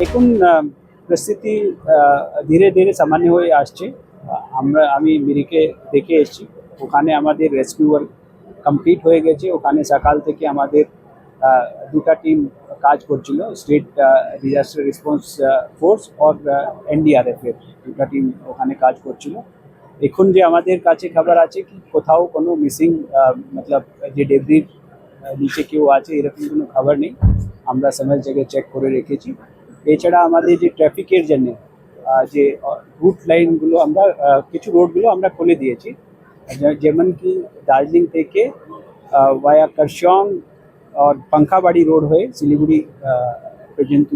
দেখুন পরিস্থিতি ধীরে ধীরে সামান্য হয়ে আসছে। আমরা, আমি মিরিকে দেখে এসেছি। ওখানে আমাদের রেস্কিউ কমপ্লিট হয়ে গেছে। ওখানে সকাল থেকে আমাদের দুটা টিম কাজ করছিল। স্টেট ডিজাস্টার রেসপন্স ফোর্স আর এনডিআরএফ এর দুটা টিম ওখানে কাজ করছিল। এখন যে আমাদের কাছে খবর আছে কি, কোথাও কোনো মিসিং মতলব যে ডেব্রির নিচে কেউ আছে, এরকম কোনো খবর নেই। আমরা সময় জায়গায় চেক করে রেখেছি। এছাড়া আমাদের যে ট্রাফিকের জন্য যে রুট লাইনগুলো আমরা কিছু রোডগুলো আমরা খুলে দিয়েছি। যেমন কি দার্জিলিং থেকে ভায়া করশং আর পাঙ্খাবাড়ি রোড হয়ে শিলিগুড়ি পর্যন্ত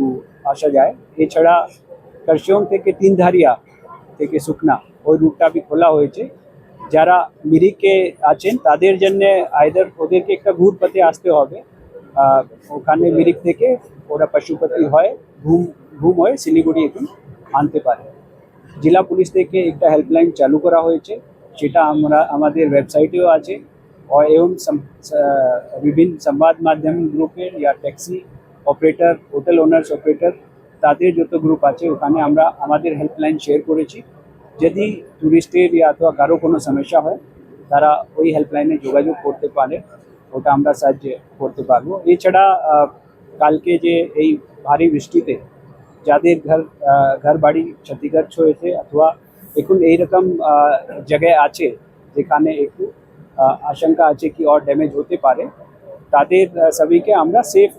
আসা যায়। এছাড়া করশং থেকে তিনধারিয়া থেকে শুকনা ওই রুটটা বি খোলা হয়েছে। যারা মিরিকে আছেন, তাদের জন্য আইদার ওদেরকে একটা ঘুর পথে আসতে হবে। ওখানে মিরিক থেকে ওরা পশুপতি হয়। ঘুম ঘুম હોય শিলিগুড়ি আনতে পারে। জেলা পুলিশ থেকে একটা হেল্পলাইন চালু করা হয়েছে সেটা আমরা, আমাদের ওয়েবসাইটেও আছে। এবং বিভিন্ন সংবাদ মাধ্যম গ্রুপের ইয়া taxi operator hotel owners operator তাদের যত গ্রুপ আছে, ওখানে আমরা আমাদের হেল্পলাইন শেয়ার করেছি। যদি টুরিস্টের ইয়া অথবা কারও কোনো সমস্যা হয়, তারা ওই হেল্পলাইনে যোগাযোগ করতে পারে, ওটা আমরা সাহায্য করতে পারব। এছাড়া কালকে যে এই ভারী বৃষ্টিতে যাদের ঘর আহ, ঘর বাড়ি ক্ষতিগ্রস্ত হয়েছে অথবা এখন এইরকম আহ, জায়গায় আছে যেখানে একটু আহ, আশঙ্কা আছে কি और ড্যামেজ হতে পারে তাদের আহ, সবাইকে আমরা সেফ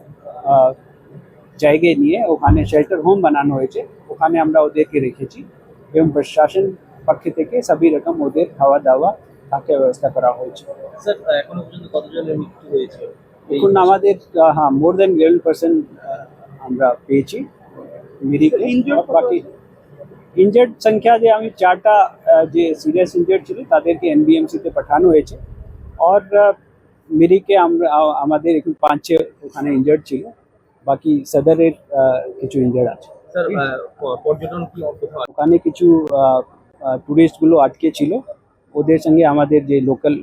জায়গায় নিয়ে ওখানে শেল্টার হোম বানানো হয়েছে ওখানে আমরা ওদেরকে রেখেছি এবং প্রশাসন পক্ষ থেকে সবই রকম ওদের খাওয়া দাওয়া থাকার ব্যবস্থা করা হয়েছে স্যার এখনো পর্যন্ত কতজনের মৃত্যু হয়েছে এই এখন আমাদের আহ, হ্যাঁ মোর দেন ইলেভেন পার্সেন্ট আমরা পেয়েছি মিরিকে বাকি ইনজার্ড সংখ্যা যে আমি চারটা আহ, যে সিরিয়াস ইনজার্ড ছিল তাদেরকে এনবিএমসিতে পাঠানো হয়েছে আর আহ, মিরিকে আমরা আ- আমাদের এখন পাঁচে ওখানে ইনজার্ড ছিল বাকি সদরের আহ, কিছু ইনজার্ড আছে স্যার আহ, প- পর্যটন কি কোথাও ওখানে কিছু ট্যুরিস্টগুলো আটকে ছিল ওদের সঙ্গে আমাদের যে লোকাল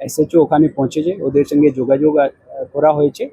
এসএচও ওখানে পৌঁছেছে ওদের সঙ্গে যোগাযোগ আহ, করা হয়েছে আহ,